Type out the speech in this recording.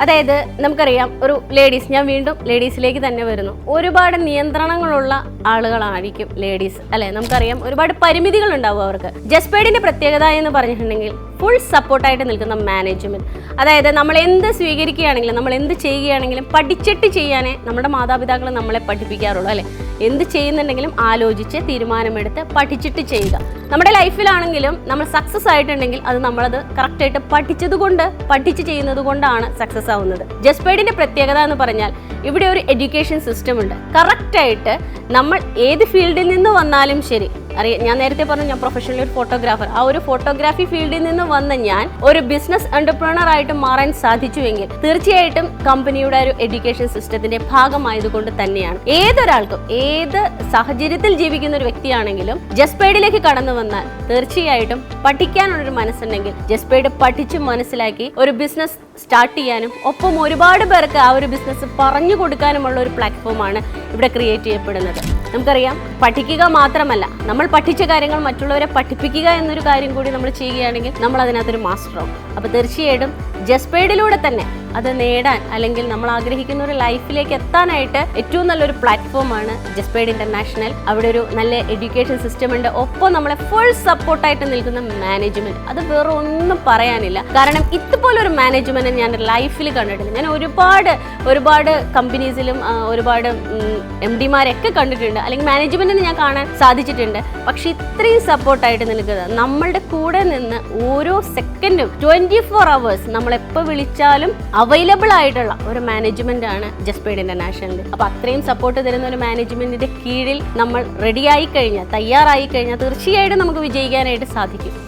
അതായത് നമുക്കറിയാം ഒരു ലേഡീസ് ഞാൻ വീണ്ടും ലേഡീസിലേക്ക് തന്നെ വരുന്നു. ഒരുപാട് നിയന്ത്രണങ്ങളുള്ള ആളുകളായിരിക്കും ലേഡീസ് അല്ലെ? നമുക്കറിയാം ഒരുപാട് പരിമിതികൾ ഉണ്ടാവും അവർക്ക് ജസ്പേഡിന്റെ പ്രത്യേകത എന്ന് പറഞ്ഞിട്ടുണ്ടെങ്കിൽ ഫുൾ സപ്പോർട്ടായിട്ട് നിൽക്കുന്ന മാനേജ്മെന്റ് അതായത് നമ്മൾ എന്ത് സ്വീകരിക്കുകയാണെങ്കിലും നമ്മൾ എന്ത് ചെയ്യുകയാണെങ്കിലും പഠിച്ചിട്ട് ചെയ്യാനേ നമ്മുടെ മാതാപിതാക്കൾ നമ്മളെ പഠിപ്പിക്കാറുള്ളൂ അല്ലേ? എന്ത് ചെയ്യുന്നുണ്ടെങ്കിലും ആലോചിച്ച് തീരുമാനമെടുത്ത് പഠിച്ചിട്ട് ചെയ്യുക. നമ്മുടെ ലൈഫിലാണെങ്കിലും നമ്മൾ സക്സസ് ആയിട്ടുണ്ടെങ്കിൽ അത് നമ്മളത് കറക്റ്റായിട്ട് പഠിച്ചത് കൊണ്ട് പഠിച്ച് ചെയ്യുന്നത് കൊണ്ടാണ് സക്സസ് ആവുന്നത്. ജസ്പേഡിന്റെ പ്രത്യേകത എന്ന് പറഞ്ഞാൽ ഇവിടെ ഒരു എഡ്യൂക്കേഷൻ സിസ്റ്റം ഉണ്ട്. കറക്റ്റായിട്ട് നമ്മൾ ഏത് ഫീൽഡിൽ നിന്ന് വന്നാലും ശരി. അറിയാം ഞാൻ നേരത്തെ പറഞ്ഞു ഞാൻ പ്രൊഫഷണൽ ഒരു ഫോട്ടോഗ്രാഫർ ആ ഒരു ഫോട്ടോഗ്രാഫി ഫീൽഡിൽ നിന്ന് വന്ന ഞാൻ ഒരു ബിസിനസ് എന്റർപ്രണർ ആയിട്ട് മാറാൻ സാധിച്ചുവെങ്കിൽ തീർച്ചയായിട്ടും കമ്പനിയുടെ ഒരു എഡ്യൂക്കേഷൻ സിസ്റ്റത്തിന്റെ ഭാഗമായതുകൊണ്ട് തന്നെയാണ്. ഏതൊരാൾക്കും ഏത് സാഹചര്യത്തിൽ ജീവിക്കുന്ന ഒരു വ്യക്തിയാണെങ്കിലും ജസ്പേഡിലേക്ക് കടന്നു വന്നാൽ തീർച്ചയായിട്ടും പഠിക്കാനുള്ളൊരു മനസ്സുണ്ടെങ്കിൽ ജസ്പേഡ് പഠിച്ച് മനസ്സിലാക്കി ഒരു ബിസിനസ് സ്റ്റാർട്ട് ചെയ്യാനും ഒപ്പം ഒരുപാട് പേർക്ക് ആ ഒരു ബിസിനസ് പറഞ്ഞു കൊടുക്കാനുമുള്ള ഒരു പ്ലാറ്റ്ഫോമാണ് ഇവിടെ ക്രിയേറ്റ് ചെയ്യപ്പെടുന്നത്. നമുക്കറിയാം പഠിക്കുക മാത്രമല്ല നമ്മൾ പഠിച്ച കാര്യങ്ങൾ മറ്റുള്ളവരെ പഠിപ്പിക്കുക എന്നൊരു കാര്യം കൂടി നമ്മൾ ചെയ്യുകയാണെങ്കിൽ നമ്മൾ അതിനകത്തൊരു മാസ്റ്ററാവും അപ്പോൾ തീർച്ചയായിട്ടും ജസ്പേഡിലൂടെ തന്നെ അത് നേടാൻ അല്ലെങ്കിൽ നമ്മൾ ആഗ്രഹിക്കുന്ന ഒരു ലൈഫിലേക്ക് എത്താനായിട്ട് ഏറ്റവും നല്ലൊരു പ്ലാറ്റ്ഫോമാണ് ജസ്പേഡ് ഇന്റർനാഷണൽ അവിടെ ഒരു നല്ല എഡ്യൂക്കേഷൻ സിസ്റ്റം ഉണ്ട്. ഒപ്പം നമ്മളെ ഫുൾ സപ്പോർട്ടായിട്ട് നിൽക്കുന്ന മാനേജ്മെന്റ് അത് വേറെ ഒന്നും പറയാനില്ല. കാരണം ഇതുപോലൊരു മാനേജ്മെന്റ് ഞാൻ ലൈഫിൽ കണ്ടിട്ടില്ല. ഞാൻ ഒരുപാട് ഒരുപാട് കമ്പനീസിലും ഒരുപാട് എം ഡിമാരൊക്കെ കണ്ടിട്ടുണ്ട്. അല്ലെങ്കിൽ മാനേജ്മെന്റിന് ഞാൻ കാണാൻ സാധിച്ചിട്ടുണ്ട്. പക്ഷെ ഇത്രയും സപ്പോർട്ടായിട്ട് നിൽക്കുന്നത് നമ്മളുടെ കൂടെ നിന്ന് ഓരോ സെക്കൻഡും ട്വന്റി ഫോർ അവേഴ്സ് നമ്മൾ എപ്പോൾ വിളിച്ചാലും അവൈലബിൾ ആയിട്ടുള്ള ഒരു മാനേജ്മെന്റ് ആണ് ജസ്പേഡ് ഇന്റർനാഷണൽ അപ്പോൾ അത്രയും സപ്പോർട്ട് തരുന്ന ഒരു മാനേജ്മെന്റിന്റെ കീഴിൽ നമ്മൾ റെഡിയായി കഴിഞ്ഞാൽ തയ്യാറായി കഴിഞ്ഞാൽ തീർച്ചയായിട്ടും നമുക്ക് വിജയിക്കാനായിട്ട് സാധിക്കും.